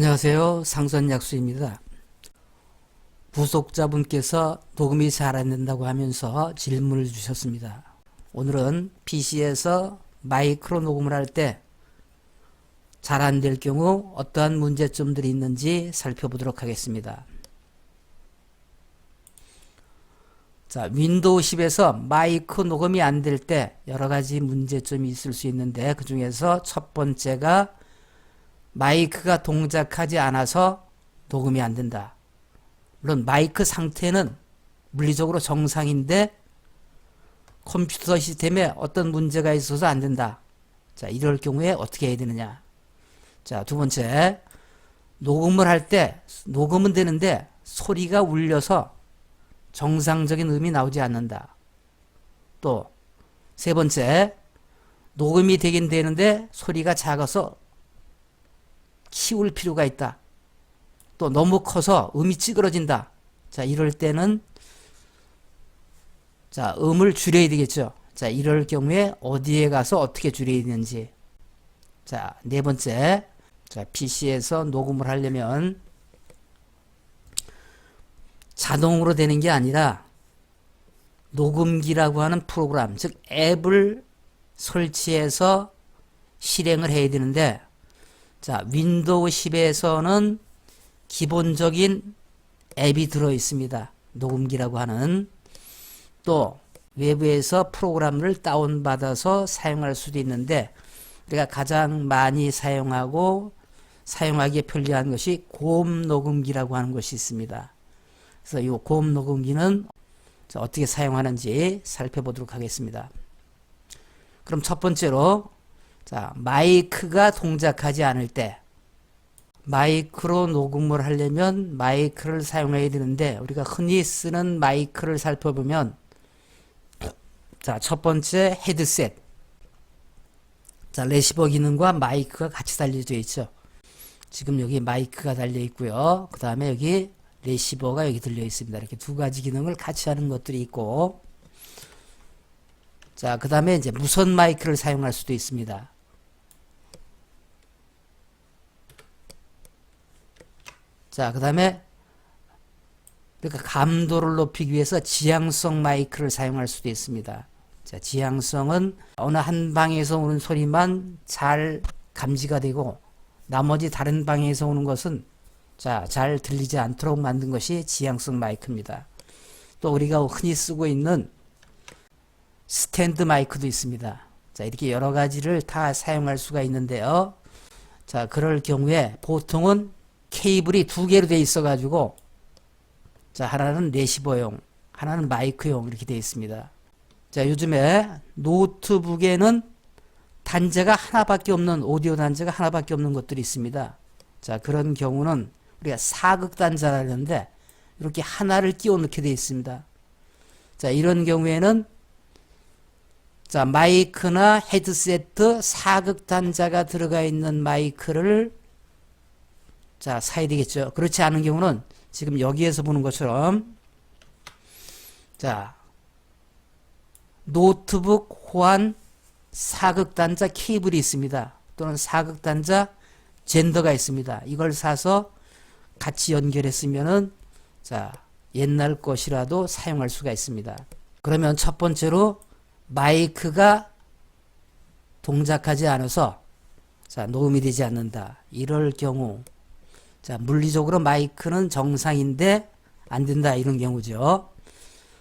안녕하세요. 상선약수입니다. 부속자분께서 녹음이 잘 안 된다고 하면서 질문을 주셨습니다. 오늘은 PC에서 마이크로 녹음을 할 때 잘 안 될 경우 어떠한 문제점들이 있는지 살펴보도록 하겠습니다. 자, 윈도우 10에서 마이크 녹음이 안 될 때 여러 가지 문제점이 있을 수 있는데 그 중에서 첫 번째가 마이크가 동작하지 않아서 녹음이 안 된다. 물론 마이크 상태는 물리적으로 정상인데 컴퓨터 시스템에 어떤 문제가 있어서 안 된다. 자, 이럴 경우에 어떻게 해야 되느냐. 자, 두 번째. 녹음을 할 때, 녹음은 되는데 소리가 울려서 정상적인 음이 나오지 않는다. 또, 세 번째. 녹음이 되긴 되는데 소리가 작아서 키울 필요가 있다. 또 너무 커서 음이 찌그러진다. 자, 이럴 때는 자, 음을 줄여야 되겠죠. 자, 이럴 경우에 어디에 가서 어떻게 줄여야 되는지. 자, 네 번째. 자, PC에서 녹음을 하려면 자동으로 되는 게 아니라 녹음기라고 하는 프로그램, 즉 앱을 설치해서 실행을 해야 되는데 자, 윈도우 10에서는 기본적인 앱이 들어 있습니다. 녹음기라고 하는 또 외부에서 프로그램을 다운받아서 사용할 수도 있는데 우리가 가장 많이 사용하고 사용하기에 편리한 것이 고음 녹음기라고 하는 것이 있습니다. 그래서 이 고음 녹음기는 어떻게 사용하는지 살펴보도록 하겠습니다. 그럼 첫 번째로 자, 마이크가 동작하지 않을 때 마이크로 녹음을 하려면 마이크를 사용해야 되는데 우리가 흔히 쓰는 마이크를 살펴보면 자, 첫 번째 헤드셋. 자, 레시버 기능과 마이크가 같이 달려져 있죠. 지금 여기 마이크가 달려 있고요. 그 다음에 여기 레시버가 여기 들려 있습니다. 이렇게 두 가지 기능을 같이 하는 것들이 있고 자, 그 다음에 이제 무선 마이크를 사용할 수도 있습니다. 자, 그 다음에 그러니까 감도를 높이기 위해서 지향성 마이크를 사용할 수도 있습니다. 자, 지향성은 어느 한 방에서 오는 소리만 잘 감지가 되고 나머지 다른 방에서 오는 것은 자, 잘 들리지 않도록 만든 것이 지향성 마이크입니다. 또 우리가 흔히 쓰고 있는 스탠드 마이크도 있습니다. 자, 이렇게 여러 가지를 다 사용할 수가 있는데요. 자, 그럴 경우에 보통은 케이블이 두 개로 돼 있어 가지고 자 하나는 레시버용 하나는 마이크용 이렇게 되어 있습니다. 자 요즘에 노트북에는 단자가 하나밖에 없는 오디오 단자가 하나밖에 없는 것들이 있습니다. 자 그런 경우는 우리가 사극 단자라는데 이렇게 하나를 끼워 넣게 되어 있습니다. 자 이런 경우에는 자 마이크나 헤드세트 사극 단자가 들어가 있는 마이크를 자, 사야 되겠죠. 그렇지 않은 경우는 지금 여기에서 보는 것처럼 자, 노트북 호환 사극단자 케이블이 있습니다. 또는 사극단자 젠더가 있습니다. 이걸 사서 같이 연결했으면은 자, 옛날 것이라도 사용할 수가 있습니다. 그러면 첫 번째로 마이크가 동작하지 않아서 자, 녹음이 되지 않는다. 이럴 경우 자, 물리적으로 마이크는 정상인데 안 된다 이런 경우죠.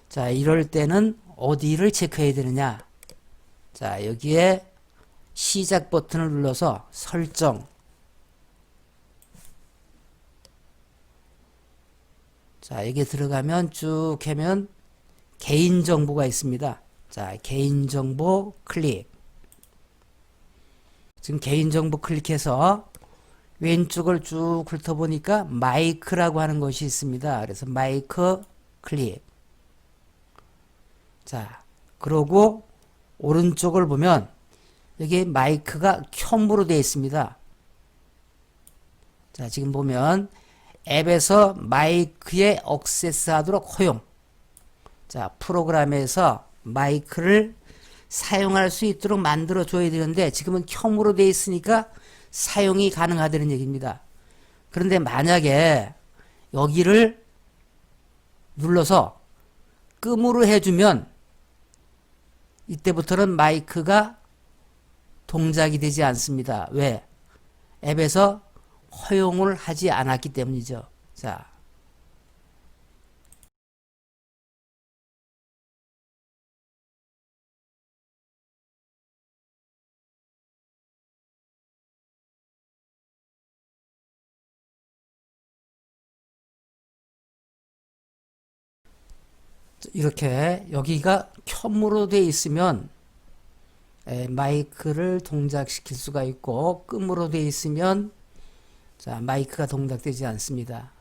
자, 이럴 때는 어디를 체크해야 되느냐? 자, 여기에 시작 버튼을 눌러서 설정 자, 여기 들어가면 쭉 하면 개인정보가 있습니다. 자, 개인정보 클릭. 지금 개인정보 클릭해서 왼쪽을 쭉 훑어보니까 마이크라고 하는 것이 있습니다. 그래서 마이크 클릭. 자, 그러고 오른쪽을 보면 여기 마이크가 켬으로 되어 있습니다. 자, 지금 보면 앱에서 마이크에 억세스 하도록 허용. 자, 프로그램에서 마이크를 사용할 수 있도록 만들어 줘야 되는데 지금은 켬으로 되어 있으니까 사용이 가능하다는 얘기입니다. 그런데 만약에 여기를 눌러서 끔으로 해주면 이때부터는 마이크가 동작이 되지 않습니다. 왜? 앱에서 허용을 하지 않았기 때문이죠. 자. 이렇게 여기가 켬으로 되어 있으면 에, 마이크를 동작시킬 수가 있고 끔으로 되어 있으면 자 마이크가 동작되지 않습니다.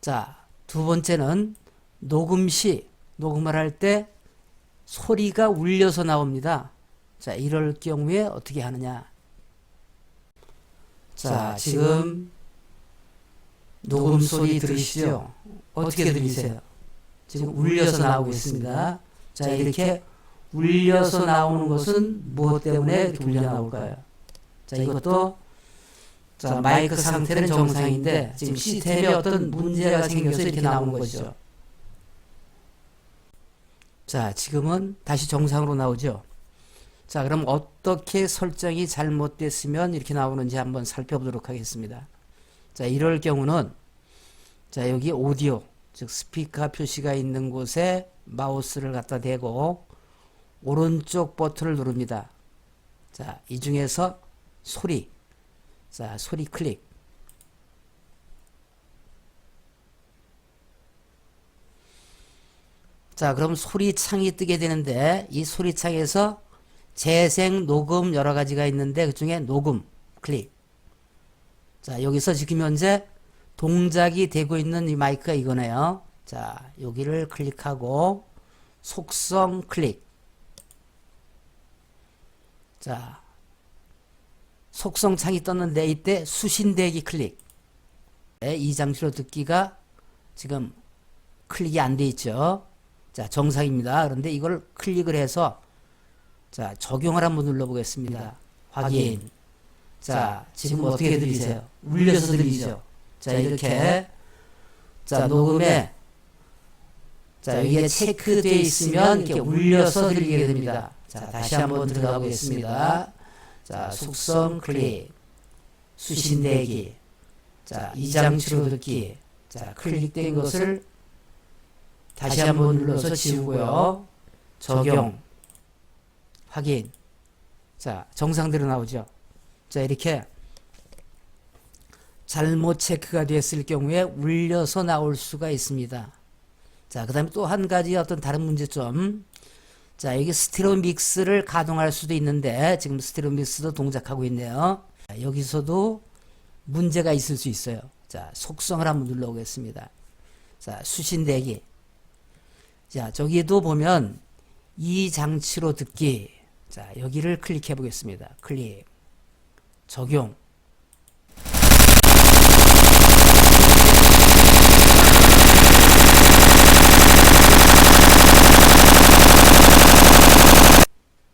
자, 두 번째는 녹음 시, 녹음을 할 때 소리가 울려서 나옵니다. 자, 이럴 경우에 어떻게 하느냐. 자, 지금 녹음 소리 들으시죠? 어떻게 들리세요? 지금 울려서 나오고 있습니다. 자, 이렇게 울려서 나오는 것은 무엇 때문에 울려 나올까요? 자, 이것도 자, 마이크 상태는 정상인데 지금 시스템에 어떤 문제가 생겨서 이렇게 나오는 거죠. 자, 지금은 다시 정상으로 나오죠. 자, 그럼 어떻게 설정이 잘못됐으면 이렇게 나오는지 한번 살펴보도록 하겠습니다. 자, 이럴 경우는 자, 여기 오디오, 즉 스피커 표시가 있는 곳에 마우스를 갖다 대고 오른쪽 버튼을 누릅니다. 자, 이 중에서 소리. 자, 소리 클릭. 자, 그럼 소리 창이 뜨게 되는데 이 소리 창에서 재생, 녹음 여러 가지가 있는데 그 중에 녹음 클릭. 자, 여기서 지금 현재 동작이 되고 있는 이 마이크가 이거네요. 자, 여기를 클릭하고 속성 클릭. 자, 속성 창이 떴는데 이때 수신대기 클릭. 네, 이 장치로 듣기가 지금 클릭이 안 돼 있죠. 자, 정상입니다. 그런데 이걸 클릭을 해서 자, 적용을 한번 눌러보겠습니다. 확인. 자, 지금 어떻게 들리세요? 울려서 들리죠? 자, 이렇게. 자, 녹음에. 자, 여기에 체크되어 있으면 이렇게 울려서 들리게 됩니다. 자, 다시 한번 들어가 보겠습니다. 자, 속성 클릭. 수신대기. 자, 이 장치로 듣기. 자, 클릭된 것을 다시 한번 눌러서 지우고요. 적용. 확인. 자, 정상대로 나오죠. 자, 이렇게 잘못 체크가 됐을 경우에 울려서 나올 수가 있습니다. 자, 그 다음에 또 한 가지 어떤 다른 문제점. 자, 여기 스티로 믹스를 가동할 수도 있는데, 지금 스티로 믹스도 동작하고 있네요. 자, 여기서도 문제가 있을 수 있어요. 자, 속성을 한번 눌러보겠습니다. 자, 수신대기. 자, 저기에도 보면 이 장치로 듣기. 자, 여기를 클릭해 보겠습니다. 클릭. 적용.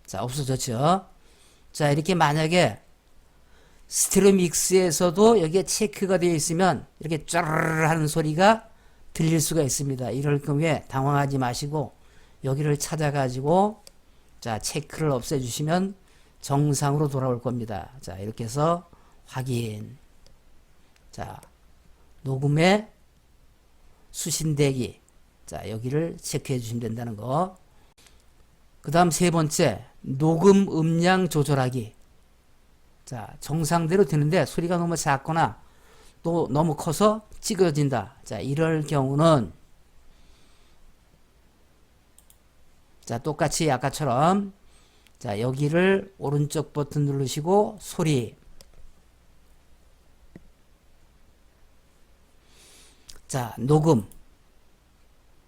자, 없어졌죠? 자, 이렇게 만약에 스테레오 믹스에서도 여기에 체크가 되어 있으면 이렇게 짜르르 하는 소리가 들릴 수가 있습니다. 이럴 경우에 당황하지 마시고 여기를 찾아가지고 자, 체크를 없애주시면 정상으로 돌아올 겁니다. 자, 이렇게 해서 확인. 자, 녹음의 수신대기. 자, 여기를 체크해 주시면 된다는 거. 그 다음 세 번째, 녹음 음량 조절하기. 자, 정상대로 되는데 소리가 너무 작거나 또 너무 커서 찌그러진다. 자, 이럴 경우는 자, 똑같이 아까처럼. 자, 여기를 오른쪽 버튼 누르시고 소리. 자, 녹음.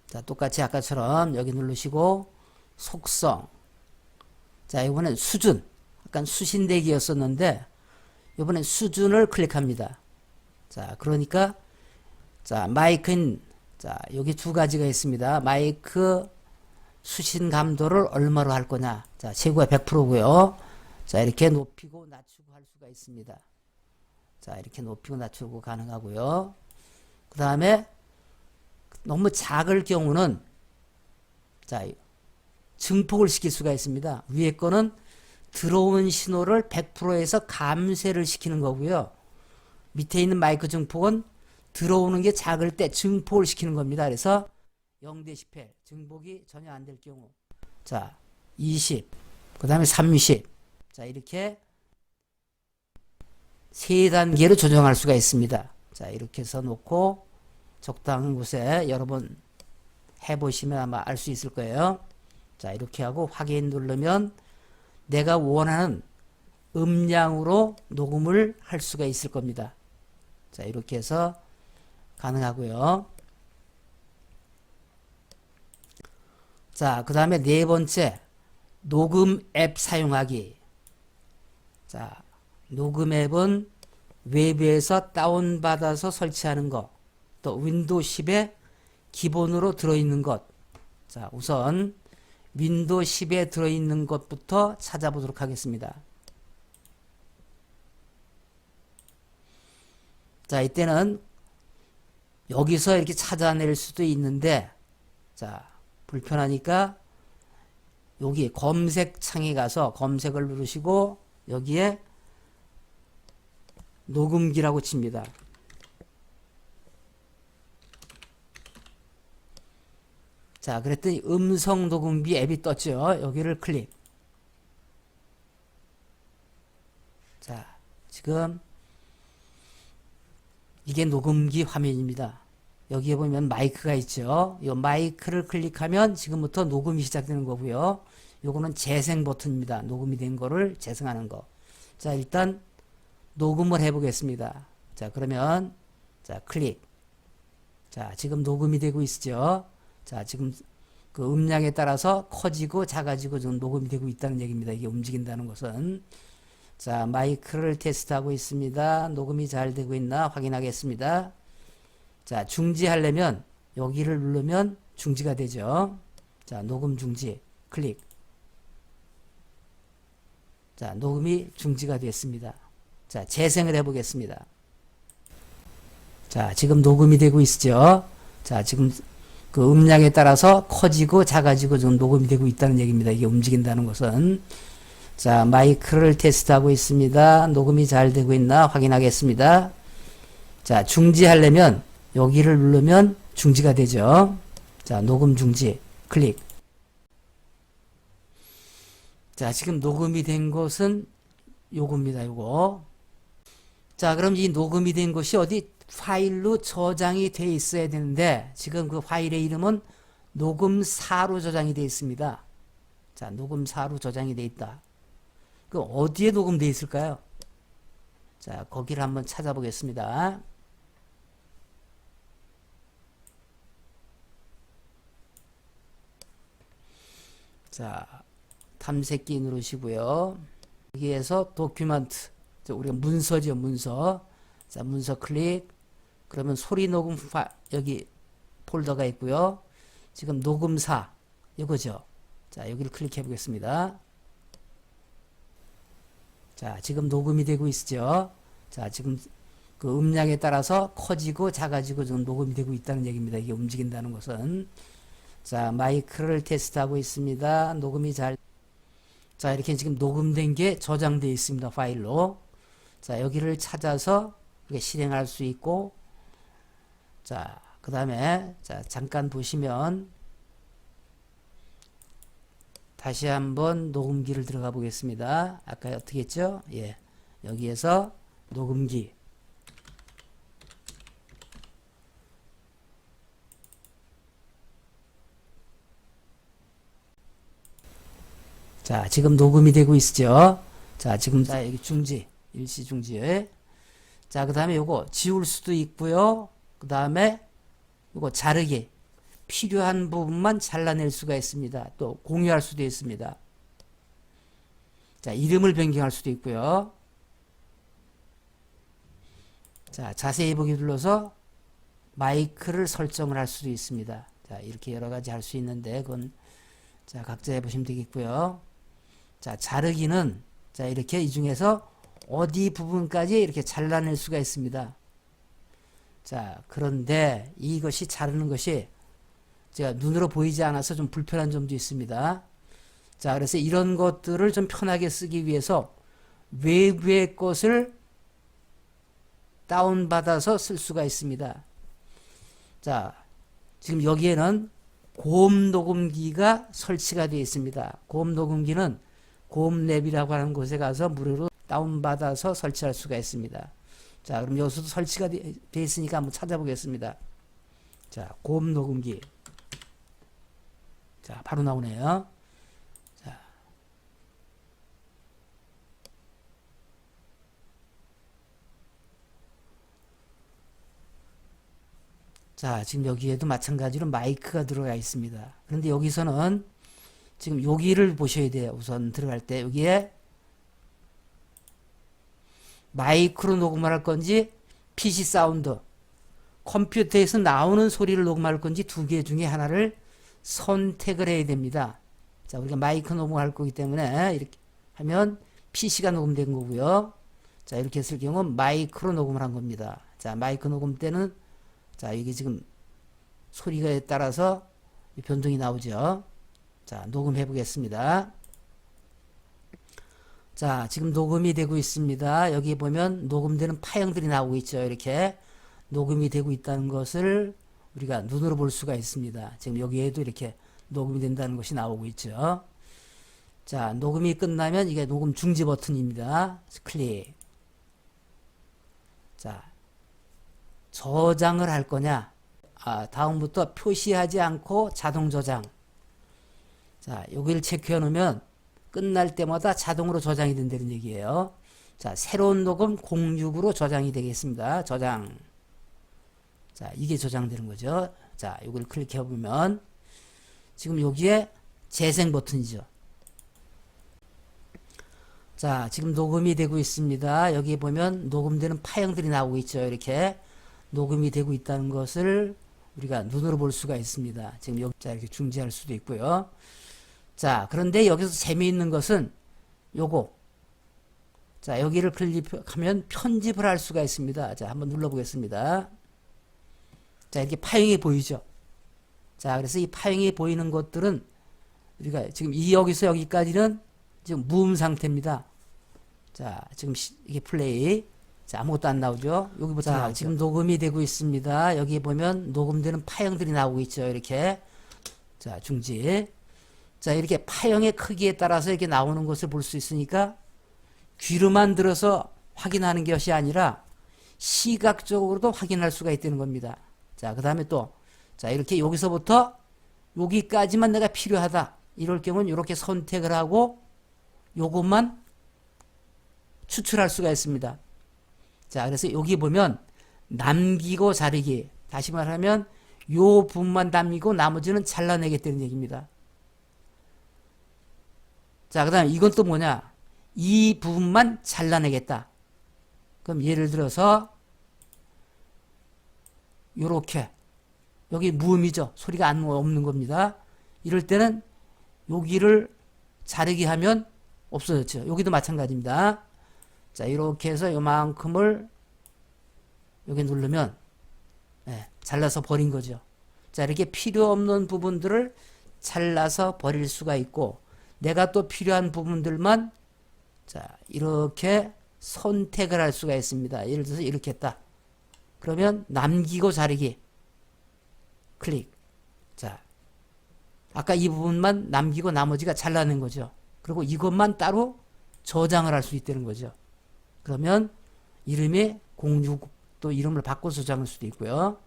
자, 똑같이 아까처럼 여기 누르시고 속성. 자, 이번엔 수준. 약간 수신대기였었는데 이번엔 수준을 클릭합니다. 자, 그러니까 자, 마이크인 자, 여기 두 가지가 있습니다. 마이크 수신 감도를 얼마로 할 거냐. 자, 최고가 100%고요. 자, 이렇게 높이고 낮추고 할 수가 있습니다. 자, 이렇게 높이고 낮추고 가능하고요. 그 다음에 너무 작을 경우는 자, 증폭을 시킬 수가 있습니다. 위에 거는 들어오는 신호를 100%에서 감쇄를 시키는 거고요. 밑에 있는 마이크 증폭은 들어오는 게 작을 때 증폭을 시키는 겁니다. 그래서 0대 10회 증폭이 전혀 안 될 경우 자 20, 그 다음에 30, 자 이렇게 세 단계로 조정할 수가 있습니다. 자 이렇게 해서 놓고 적당한 곳에 여러 번 해보시면 아마 알 수 있을 거예요. 자 이렇게 하고 확인 누르면 내가 원하는 음량으로 녹음을 할 수가 있을 겁니다. 자 이렇게 해서 가능하고요. 자, 그 다음에 네 번째, 녹음 앱 사용하기. 자, 녹음 앱은 외부에서 다운받아서 설치하는 것, 또 윈도우 10에 기본으로 들어있는 것. 자, 우선 윈도우 10에 들어있는 것부터 찾아보도록 하겠습니다. 자, 이때는 여기서 이렇게 찾아낼 수도 있는데, 자, 불편하니까 여기 검색창에 가서 검색을 누르시고 여기에 녹음기라고 칩니다. 자, 그랬더니 음성 녹음기 앱이 떴죠. 여기를 클릭. 자, 지금 이게 녹음기 화면입니다. 여기에 보면 마이크가 있죠. 이 마이크를 클릭하면 지금부터 녹음이 시작되는 거고요. 요거는 재생 버튼입니다. 녹음이 된 거를 재생하는 거. 자, 일단 녹음을 해 보겠습니다. 자, 그러면 자, 클릭. 자, 지금 녹음이 되고 있죠. 자, 지금 그 음량에 따라서 커지고 작아지고 좀 녹음이 되고 있다는 얘기입니다. 이게 움직인다는 것은. 자, 마이크를 테스트하고 있습니다. 녹음이 잘 되고 있나 확인하겠습니다. 자, 중지하려면 여기를 누르면 중지가 되죠. 자, 녹음 중지 클릭. 자, 녹음이 중지가 됐습니다. 자, 재생을 해 보겠습니다. 자, 지금 녹음이 되고 있죠. 자, 지금 그 음량에 따라서 커지고 작아지고 좀 녹음이 되고 있다는 얘기입니다. 이게 움직인다는 것은. 자, 마이크를 테스트하고 있습니다. 녹음이 잘 되고 있나 확인하겠습니다. 자, 중지하려면 여기를 누르면 중지가 되죠. 자, 녹음 중지 클릭. 자, 지금 녹음이 된 것은 요겁니다. 요거. 자, 그럼 이 녹음이 된 것이 어디 파일로 저장이 돼 있어야 되는데 지금 그 파일의 이름은 녹음사로 저장이 되어 있습니다. 자, 녹음사로 저장이 되어 있다. 그 어디에 녹음되어 있을까요? 자, 거기를 한번 찾아보겠습니다. 자, 탐색기 누르시고요. 여기에서 도큐먼트, 우리가 문서죠, 문서. 자, 문서 클릭. 그러면 소리 녹음 파, 여기 폴더가 있고요. 지금 녹음사, 이거죠. 자, 여기를 클릭해 보겠습니다. 자, 지금 녹음이 되고 있죠. 자, 지금 그 음량에 따라서 커지고 작아지고 좀 녹음이 되고 있다는 얘기입니다. 이게 움직인다는 것은. 자, 마이크를 테스트하고 있습니다. 녹음이 잘. 자, 이렇게 지금 녹음된 게 저장되어 있습니다. 파일로. 자, 여기를 찾아서 실행할 수 있고, 자, 그 다음에, 자, 잠깐 보시면, 다시 한번 녹음기를 들어가 보겠습니다. 아까 어떻게 했죠? 예. 여기에서 녹음기. 자, 지금 녹음이 되고 있죠? 자, 지금, 자, 여기 중지. 일시 중지. 자, 그 다음에 요거 지울 수도 있고요. 그 다음에 요거 자르기. 필요한 부분만 잘라낼 수가 있습니다. 또 공유할 수도 있습니다. 자, 이름을 변경할 수도 있고요. 자, 자세히 보기 눌러서 마이크를 설정을 할 수도 있습니다. 자, 이렇게 여러 가지 할 수 있는데, 그건 자, 각자 해보시면 되겠고요. 자, 자르기는 자, 이렇게 이 중에서 어디 부분까지 이렇게 잘라낼 수가 있습니다. 자, 그런데 이것이 자르는 것이 제가 눈으로 보이지 않아서 좀 불편한 점도 있습니다. 자, 그래서 이런 것들을 좀 편하게 쓰기 위해서 외부의 것을 다운받아서 쓸 수가 있습니다. 자, 지금 여기에는 고음 녹음기가 설치가 되어 있습니다. 고음 녹음기는 고음랩이라고 하는 곳에 가서 무료로 다운받아서 설치할 수가 있습니다. 자, 그럼 여기서도 설치가 되어 있으니까 한번 찾아보겠습니다. 자, 고음 녹음기. 자, 바로 나오네요. 자. 자, 지금 여기에도 마찬가지로 마이크가 들어가 있습니다. 그런데 여기서는 지금 여기를 보셔야 돼요. 우선 들어갈 때 여기에 마이크로 녹음을 할 건지 PC 사운드 컴퓨터에서 나오는 소리를 녹음할 건지 두 개 중에 하나를 선택을 해야 됩니다. 자, 우리가 마이크 녹음할 거기 때문에 이렇게 하면 PC가 녹음된 거고요. 자, 이렇게 했을 경우 마이크로 녹음을 한 겁니다. 자, 마이크 녹음 때는 자, 이게 지금 소리가에 따라서 변동이 나오죠. 자, 녹음해 보겠습니다. 자, 지금 녹음이 되고 있습니다. 여기 보면 녹음되는 파형들이 나오고 있죠. 이렇게 녹음이 되고 있다는 것을 우리가 눈으로 볼 수가 있습니다. 지금 여기에도 이렇게 녹음이 된다는 것이 나오고 있죠. 자, 녹음이 끝나면 이게 녹음 중지 버튼입니다. 클릭. 자, 저장을 할 거냐? 아, 다음부터 표시하지 않고 자동 저장. 자, 여기를 체크해 놓으면 끝날 때마다 자동으로 저장이 된다는 얘기예요. 자, 새로운 녹음 06으로 저장이 되겠습니다. 저장. 자, 이게 저장되는 거죠. 자, 이걸 클릭해 보면 지금 여기에 재생 버튼이죠. 자, 지금 녹음이 되고 있습니다. 여기 보면 녹음되는 파형들이 나오고 있죠. 이렇게 녹음이 되고 있다는 것을 우리가 눈으로 볼 수가 있습니다. 지금 여기 자 이렇게 중지할 수도 있고요. 자, 그런데 여기서 재미있는 것은 요거. 자, 여기를 클릭하면 편집을 할 수가 있습니다. 자, 한번 눌러보겠습니다. 자, 이렇게 파형이 보이죠? 자, 그래서 이 파형이 보이는 것들은 우리가 지금 이 여기서 여기까지는 지금 무음 상태입니다. 자, 지금 시, 이게 플레이. 자, 아무것도 안 나오죠? 여기부터 자, 나오죠? 지금 녹음이 되고 있습니다. 여기 보면 녹음되는 파형들이 나오고 있죠. 이렇게. 자, 중지. 자, 이렇게 파형의 크기에 따라서 이렇게 나오는 것을 볼 수 있으니까 귀로만 들어서 확인하는 것이 아니라 시각적으로도 확인할 수가 있다는 겁니다. 자, 그 다음에 또, 자, 이렇게 여기서부터 여기까지만 내가 필요하다. 이럴 경우는 이렇게 선택을 하고 요것만 추출할 수가 있습니다. 자, 그래서 여기 보면 남기고 자르기. 다시 말하면 요 부분만 남기고 나머지는 잘라내겠다는 얘기입니다. 자, 그 다음에 이건 또 뭐냐? 이 부분만 잘라내겠다. 그럼 예를 들어서 요렇게 여기 무음이죠. 소리가 안 없는 겁니다. 이럴 때는 여기를 자르기 하면 없어졌죠. 여기도 마찬가지입니다. 자, 이렇게 해서 요만큼을 여기 누르면 네, 잘라서 버린 거죠. 자, 이렇게 필요 없는 부분들을 잘라서 버릴 수가 있고 내가 또 필요한 부분들만 자, 이렇게 선택을 할 수가 있습니다. 예를 들어서 이렇게 했다. 그러면 남기고 자르기 클릭. 자, 아까 이 부분만 남기고 나머지가 잘라낸 거죠. 그리고 이것만 따로 저장을 할 수 있다는 거죠. 그러면 이름이 06또 이름을 바꿔서 저장할 수도 있고요.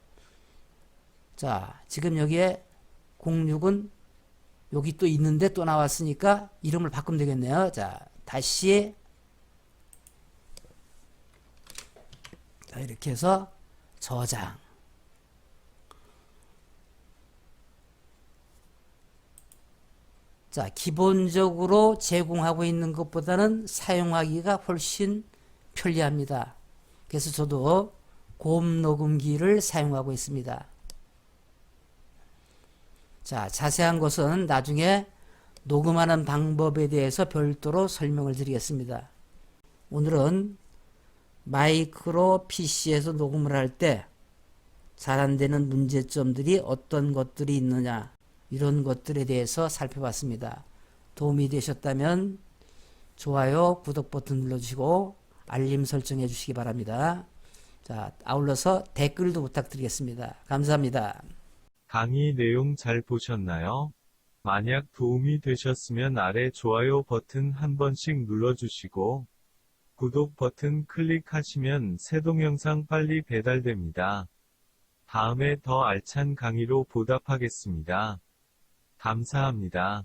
자, 지금 여기에 06은 여기 또 있는데 또 나왔으니까 이름을 바꾸면 되겠네요. 자, 다시 자, 이렇게 해서 저장 자, 기본적으로 제공하고 있는 것보다는 사용하기가 훨씬 편리합니다. 그래서 저도 고음 녹음기를 사용하고 있습니다. 자, 자세한 것은 나중에 녹음하는 방법에 대해서 별도로 설명을 드리겠습니다. 오늘은 마이크로 PC에서 녹음을 할 때 잘 안 되는 문제점들이 어떤 것들이 있느냐 이런 것들에 대해서 살펴봤습니다. 도움이 되셨다면 좋아요, 구독 버튼 눌러주시고 알림 설정해 주시기 바랍니다. 자, 아울러서 댓글도 부탁드리겠습니다. 감사합니다. 강의 내용 잘 보셨나요? 만약 도움이 되셨으면 아래 좋아요 버튼 한 번씩 눌러주시고, 구독 버튼 클릭하시면 새 동영상 빨리 배달됩니다. 다음에 더 알찬 강의로 보답하겠습니다. 감사합니다.